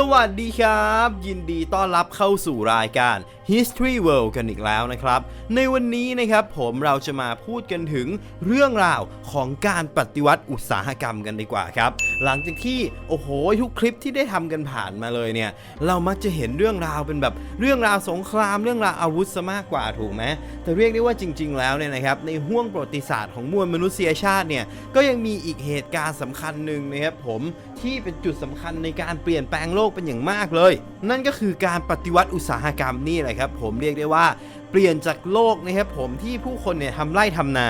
สวัสดีครับ ยินดีต้อนรับเข้าสู่รายการ History World กันอีกแล้วนะครับ ในวันนี้นะครับผมเราจะมาพูดกันถึงเรื่องราวของการปฏิวัติอุตสาหกรรมกันดีกว่าครับ หลังจากที่โอ้โหทุกคลิปที่ได้ทำกันผ่านมาเลยเนี่ย เรามักจะเห็นเรื่องราวเป็นแบบเรื่องราวสงครามเรื่องราวอาวุธซะมากกว่าถูกไหมแต่เรียกได้ว่าจริง ๆ แล้วเนี่ยนะครับในห้วงประวัติศาสตร์ของมวลมนุษยชาติเนี่ยก็ยังมีอีกเหตุการณ์สำคัญหนึ่งนะครับผม ที่เป็นจุดสำคัญในการเปลี่ยนแปลงโลกเป็นอย่างมากเลย นั่นก็คือการปฏิวัติอุตสาหกรรมนี่แหละครับ ผมเรียกได้ว่า เปลี่ยนจากโลกนะครับผมที่ผู้คนเนี่ยทำไร่ทำนา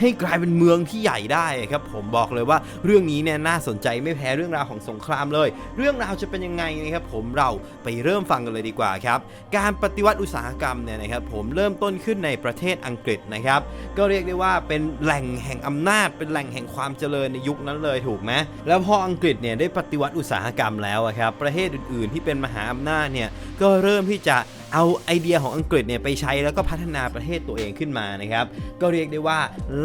ให้กลายเป็นเมืองที่ใหญ่ได้ครับผมบอกเลยว่าเรื่องนี้เนี่ยน่าสนใจไม่แพ้เรื่องราวของสงครามเลย เรื่องราวจะเป็นยังไงนะครับผมเราไปเริ่มฟังกันเลยดีกว่าครับการปฏิวัติอุตสาหกรรมเนี่ยนะครับผมเริ่มต้นขึ้นในประเทศอังกฤษนะครับก็เรียกได้ว่าเป็นแหล่งแห่งอำนาจ เป็นแหล่งแห่งความเจริญในยุคนั้นเลยถูกไหมแล้วพออังกฤษเนี่ยได้ปฏิวัติอุตสาหกรรมแล้วครับประเทศอื่นๆ ที่เป็นมหาอำนาจเนี่ยก็เริ่มที่จะ เอาไอเดียของอังกฤษเนี่ยไปใช้แล้วก็พัฒนาประเทศตัวเองขึ้นมานะครับ ก็เรียกได้ว่า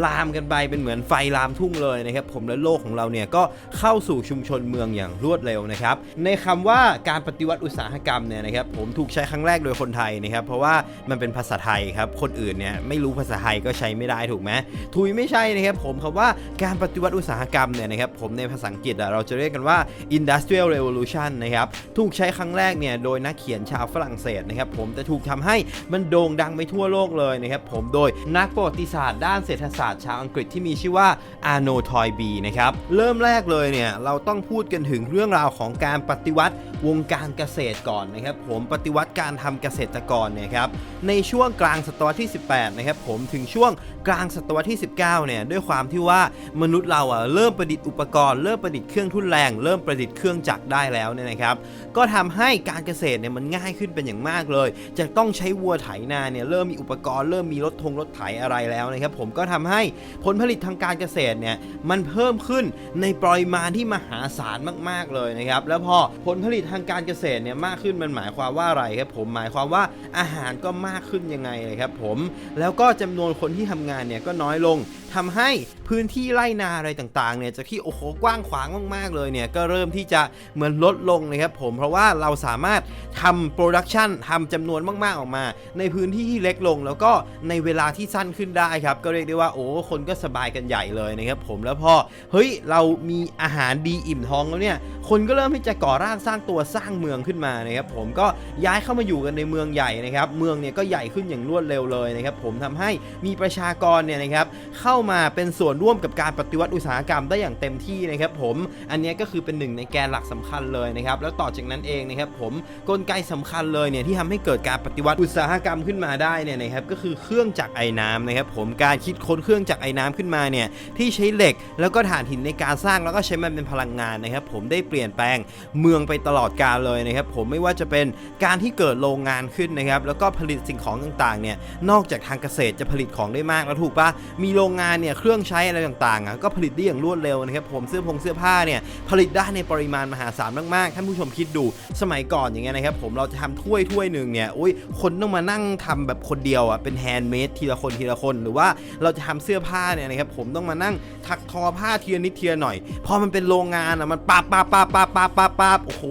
ลามกันไปเป็นเหมือนไฟลามทุ่งเลยนะครับผมและโลกของเราเนี่ยก็เข้าสู่ชุมชนเมืองอย่างรวดเร็วนะครับในคำว่าการปฏิวัติอุตสาหกรรมเนี่ยนะครับผมถูกใช้ครั้งแรกโดยคนไทยนะครับเพราะว่ามันเป็นภาษาไทยครับคนอื่นเนี่ยไม่รู้ภาษาไทยก็ใช้ไม่ได้ถูกไหมทุยไม่ใช่นะครับผมคำว่าการปฏิวัติอุตสาหกรรมเนี่ยนะครับผมในภาษาอังกฤษเราจะเรียกกันว่า industrial revolution นะครับถูกใช้ครั้งแรกเนี่ยโดยนักเขียนชาวฝรั่งเศสนะครับผมแต่ถูกทำให้มันโด่งดังไปทั่วโลกเลยนะครับผมโดยนักประวัติศาสตร์ด้านเศรษฐศาสตร์ชาวอังกฤษที่มีชื่อว่าอาโนทอยบีนะครับเริ่มแรกเลยเนี่ยเราต้องพูดกันถึงเรื่องราวของการปฏิวัติวงการเกษตรก่อนนะครับผมปฏิวัติการทำเกษตรกรเนี่ยครับในช่วงกลางศตวรรษที่ 18นะครับผมถึงช่วงกลางศตวรรษที่ 19เนี่ยด้วยความที่ว่ามนุษย์เราอะเริ่มประดิษฐ์อุปกรณ์เริ่มประดิษฐ์เครื่องทุนแรง เริ่มประดิษฐ์เครื่องจักรได้แล้วเนี่ยนะครับก็ทำให้การเกษตรเนี่ยมันง่ายขึ้นเป็นอย่างมากเลยจะต้องใช้วัวไถนาเนี่ยเริ่มมีอุปกรณ์เริ่มมีรถทงรถไถอะไรแล้วนะครับผมก็ทำให้ผลผลิตทางการเกษตรเนี่ยมันเพิ่มขึ้นในปริมาณที่มหาศาลมาก ๆเลยนะครับแล้วพอผลผลิตทางการเกษตรเนี่ยมากขึ้นมันหมายความว่าอะไรครับผมหมายความว่าอาหารก็มากขึ้นยังไงเลยครับผมแล้วก็จำนวนคนที่ทำงานเนี่ยก็น้อยลง ทำให้พื้นที่ไร่นาอะไรต่างๆเนี่ยจากที่โอ้โหกว้างขวางมากๆเลยเนี่ยก็เริ่มที่จะเหมือนลดลงนะครับผมเพราะว่าเราสามารถทำโปรดักชันทำจำนวนมากๆออกมา ในพื้นที่ที่เล็กลง แล้วก็ในเวลาที่สั้นขึ้นได้ครับก็เรียกได้ว่าโอ้คนก็สบายกันใหญ่เลยนะครับผมแล้วพอเฮ้ยเรามีอาหารดีอิ่มท้องแล้วเนี่ยคนก็เริ่มที่จะก่อร่างสร้างตัวสร้างเมืองขึ้นมานะครับผมก็ย้ายเข้ามาอยู่กันในเมืองใหญ่นะครับเมืองเนี่ยก็ใหญ่ขึ้นอย่างรวดเร็วเลยนะครับผมทำให้มีประชากรเนี่ยนะครับเข้ามาเป็นส่วนร่วมกับการปฏิวัติอุตสาหกรรมได้อย่างเต็มที่นะครับผมอันนี้ก็คือเป็นหนึ่งในแกนหลักสำคัญเลยนะครับแล้วต่อจากนั้นเองนะครับผมกลไกสำคัญเลยเนี่ยที่ทำให้เกิดการปฏิวัติอุตสาหกรรมขึ้นมาได้เนี่ยนะครับก็คือเครื่องจักรไอ้น้ำนะครับผมการคิดค้นเครื่องจักรไอ้น้ำขึ้นมาเนี่ยที่ใช้เหล็กแล้วก็ถ่านหินในการสร้างแล้วก็ใช้มันเป็นพลังงานนะครับผมได้เปลี่ยนแปลงเมืองไปตลอดกาลเลยนะครับผมไม่ว่าจะเป็นการที่เกิดโรงงานขึ้นนะครับแล้วก็ผลิตสิ่งของต่างๆเนี่ยนอกจากทางเกษตรจะผลิตของได้มากแล้วถูกปะมีโรงงานเนี่ยเครื่องใช้อะไรต่างๆก็ผลิตได้อย่างรวดเร็วนะครับผมเสื้อผงเสื้อผ้าเนี่ยผลิตได้ในปริมาณมหาศาลมากๆท่านผู้ชมคิดดูสมัยก่อนอย่างเงี้ยนะครับผมเราจะทำถ้วยถ้วยหนึ่งเนี่ยอุ้ยคนต้องมานั่งทำแบบคนเดียวอะเป็นแฮนด์เมดทีละคนทีละคน หรือว่าเราจะทำเสื้อผ้าเนี่ยนะครับผมต้องมานั่งถักทอผ้าเทีละนิดเทีละหน่อย พอมันเป็นโรงงานอะมันปาบปาบปาบปาบปาบปาบปาโอ้โห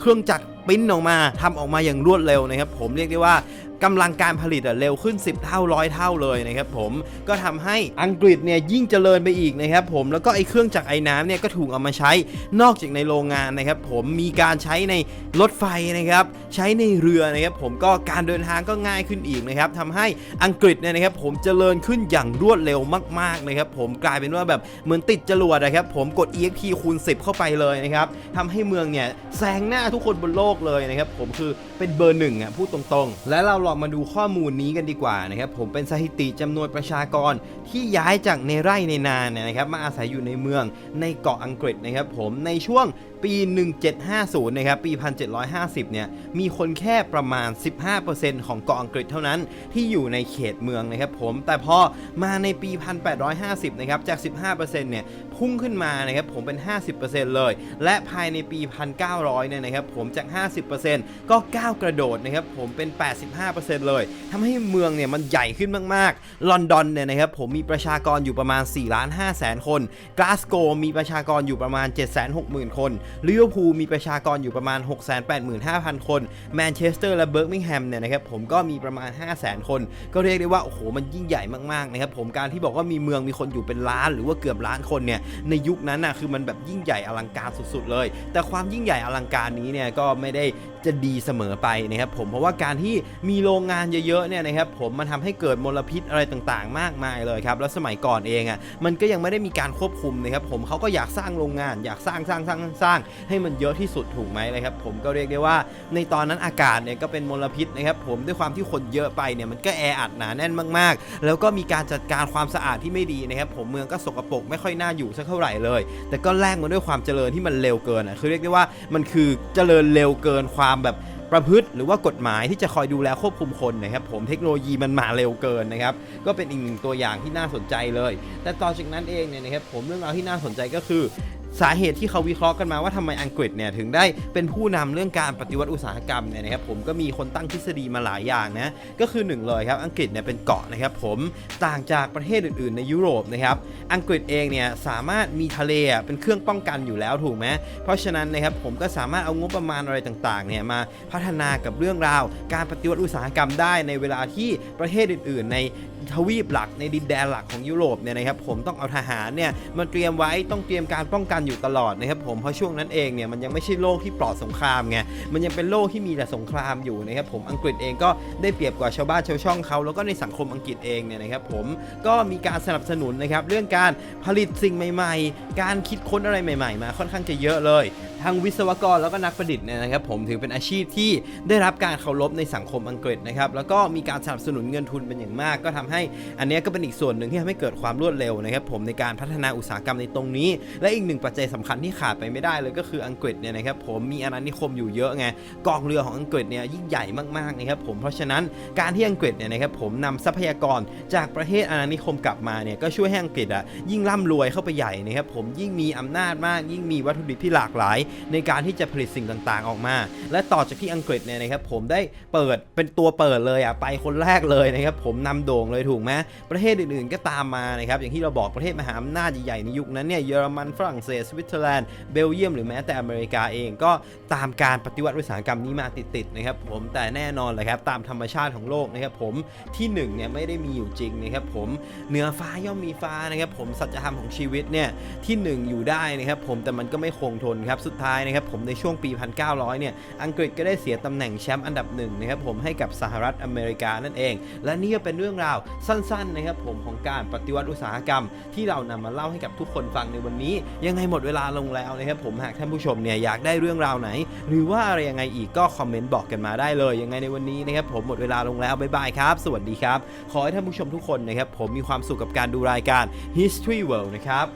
เครื่องจักรปิ้นออกมาทำออกมาอย่างรวดเร็วนะครับผมเรียกได้ว่า กำลังการผลิตอะเร็วขึ้น 10 เท่าร้อยเท่าเลยนะครับผมก็ทำให้อังกฤษเนี่ยยิ่งเจริญไปอีกนะครับผมแล้วก็ไอ้เครื่องจักรไอ้น้ำเนี่ยก็ถูกเอามาใช้นอกจากในโรงงานนะครับผมมีการใช้ในรถไฟนะครับใช้ในเรือนะครับผมก็การเดินทางก็ง่ายขึ้นอีกนะครับทำให้อังกฤษเนี่ยนะครับผมเจริญขึ้นอย่างรวดเร็วมากๆนะครับผมกลายเป็นว่าแบบเหมือนติดจรวดนะครับผมกด EXP คูณ 10 เข้าไปเลยนะครับทำให้เมืองเนี่ยแซงหน้าทุกคนบนโลกเลยนะครับผมคือเป็นเบอร์หนึ่งอะพูดตรงๆ และเราลองมาดูข้อมูลนี้กันดีกว่านะครับผมเป็นสถิติจำนวนประชากรที่ย้ายจากในไร่ในนาเนี่ยนะครับมาอาศัยอยู่ในเมืองในเกาะอังกฤษนะครับผมในช่วงปี 1750 นะครับ ปี 1750 เนี่ย มีคนแค่ประมาณ 15%ของเกาะอังกฤษเท่านั้นที่อยู่ในเขตเมืองนะครับผม แต่พอมาในปี 1850 นะครับ จาก 15%เนี่ย พุ่งขึ้นมานะครับผมเป็น 50%เลย และภายในปี 1900 เนี่ยนะครับผมจาก 50%ก็ก้าวกระโดดนะครับผมเป็น 85%เลยทำให้เมืองเนี่ยมันใหญ่ขึ้นมากๆ ลอนดอนเนี่ยนะครับผมมีประชากรอยู่ประมาณ4ล้าน5แสนคน กลาสโกมีประชากรอยู่ประมาณ7 6 0 0 0 0 คนลิเวอร์พูลมีประชากรอยู่ประมาณ 685,000 คน แมนเชสเตอร์และเบิร์กมิงแฮมเนี่ยนะครับผมก็มีประมาณ 500,000 คน ก็เรียกได้ว่า โอ้โห มันยิ่งใหญ่มากๆนะครับผมการที่บอกว่ามีเมืองมีคนอยู่เป็นล้าน หรือว่าเกือบล้านคนเนี่ยในยุคนั้นน่ะคือมันแบบยิ่งใหญ่อลังการสุดๆเลย แต่ความยิ่งใหญ่อลังการนี้เนี่ยก็ไม่ได้จะดีเสมอไปนะครับผมเพราะว่าการที่มีโรงงานเยอะๆเนี่ยนะครับผมมันทำให้เกิดมลพิษอะไรต่างๆ มากมายเลยครับแล้วสมัยก่อนเองอะมันก็ยังไม่ได้มีการควบคุมนะครับผมเขาก็อยากสร้างโรงงานอยากสร้างสร้างสร้างสร้างให้มันเยอะที่สุดถูกไหมเลยครับผมก็เรียกได้ว่าในตอนนั้นอากาศเนี่ยก็เป็นมลพิษนะครับผมด้วยความที่คนเยอะไปเนี่ยมันก็แออัดหนาแน่นมากๆ แล้วก็มีการจัดการความสะอาดที่ไม่ดีนะครับผมเมืองก็สกปรกไม่ค่อยน่าอยู่สักเท่าไหร่เลย แต่ก็แลกมาด้วยความเจริญที่มันเร็วเกินอะคือเรียกได้ว่ามันคือเจริญเร็วเกินความแบบประพฤติหรือว่ากฎหมายที่จะคอยดูแลควบคุมคนนะครับผมเทคโนโลยีมันมาเร็วเกินนะครับก็เป็นอีกหนึ่งตัวอย่างที่น่าสนใจเลย แต่ต่อจากนั้นเองเนี่ยนะครับผมเรื่องราวที่น่าสนใจก็คือ สาเหตุที่เขาวิเคราะห์กันมาว่าทำไมอังกฤษเนี่ยถึงได้เป็นผู้นำเรื่องการปฏิวัติอุตสาหกรรมเนี่ยนะครับผมก็มีคนตั้งทฤษฎีมาหลายอย่างนะก็คือหนึ่งเลยครับอังกฤษเนี่ยเป็นเกาะนะครับผมต่างจากประเทศอื่นๆ ในยุโรปนะครับอังกฤษเองเนี่ยสามารถมีทะเลเป็นเครื่องป้องกันอยู่แล้วถูกไหมเพราะฉะนั้นนะครับผมก็สามารถเอางบประมาณอะไรต่างๆเนี่ยมาพัฒนากับเรื่องราว การปฏิวัติอุตสาหกรรมได้ในเวลาที่ประเทศอื่น ๆ ในทวีปหลักในดินแดนหลักของยุโรปเนี่ยนะครับผมต้องเอาทหารเนี่ยมาเตรียมไว้ต้องเตรียมการป้องกันอยู่ตลอดนะครับผมเพราะช่วงนั้นเองเนี่ยมันยังไม่ใช่โลกที่ปลอดสงครามไงมันยังเป็นโลกที่มีแต่สงครามอยู่นะครับผมอังกฤษเองก็ได้เปรียบกว่าชาวบ้านชาวช่องเขาแล้วก็ในสังคมอังกฤษเองเนี่ยนะครับผมก็มีการสนับสนุนนะครับเรื่องการผลิตสิ่งใหม่ ๆ การคิดค้นอะไรใหม่ ๆ มาค่อนข้างจะเยอะเลย ทางวิศวกรแล้วก็นักประดิษฐ์เนี่ยนะครับผมถือเป็นอาชีพที่ได้รับการเคารพในสังคมอังกฤษนะครับแล้วก็มีการสนับสนุนเงินทุนเป็นอย่างมาก ก็ทำให้อันนี้ก็เป็นอีกส่วนหนึ่งที่ทำให้เกิดความรวดเร็วนะครับผมในการพัฒนาอุตสาหกรรมในตรงนี้ และอีกหนึ่งปัจจัยสำคัญที่ขาดไปไม่ได้เลยก็คืออังกฤษเนี่ยนะครับผมมีอาณานิคมอยู่เยอะไงกองเรือของอังกฤษเนี่ยยิ่งใหญ่มากๆนะครับผมเพราะฉะนั้นการที่อังกฤษเนี่ยนะครับผมนำทรัพยากรจากประเทศอาณานิคมกลับมาเนี่ยก็ช่วยให้อังกฤษอะยิ่งร่ำรวยเข้าไปใหญ่นะครับผมยิ่งมีอำนาจมาก ยิ่งมีวัตถุดิบที่หลากหลายในการที่จะผลิตสิ่งต่างๆ ออกมา และต่อจากที่อังกฤษเนี่ยนะครับผมได้เปิดเป็นตัวเปิดเลยอะไปคนแรกเลยนะครับผมนำโด่งเลยถูกไหมประเทศอื่นๆก็ตามมานะครับอย่างที่เราบอกประเทศมหาอำนาจใหญ่ๆในยุคนั้นเนี่ยเยอรมันฝรั่งเศสสวิตเซอร์แลนด์เบลเยียมหรือแม้แต่อเมริกาเองก็ตามการปฏิวัติอุตสาหกรรมนี้มาติดๆนะครับผมแต่แน่นอนเลยครับตามธรรมชาติของโลกนะครับผมที่หนึ่งเนี่ยไม่ได้มีอยู่จริงนะครับผมเหนือฟ้าย่อมมีฟ้านะครับผมสัจธรรมของชีวิตเนี่ยที่หนึ่งอยู่ได้นะครับผมแต่มันก็ไม่คงทนครับสุดท้ายนะครับผมในช่วงปี 1900 เนี่ย อังกฤษก็ได้เสียตำแหน่งแชมป์อันดับหนึ่งนะครับผมให้กับสหรัฐอเมริกานั่นเอง และนี่ก็เป็นเรื่องราวสั้นๆนะครับผมของการปฏิวัติอุตสาหกรรม ที่เรานำมาเล่าให้กับทุกคนฟังในวันนี้ ยังไงหมดเวลาลงแล้วนะครับผมหากท่านผู้ชมเนี่ยอยากได้เรื่องราวไหน หรือว่าอะไรยังไงอีกก็คอมเมนต์บอกกันมาได้เลย ยังไงในวันนี้นะครับผมหมดเวลาลงแล้วบ๊ายบายครับ สวัสดีครับ ขอให้ท่านผู้ชมทุกคนนะครับผมมีความสุขกับการดูรายการ History World นะครับ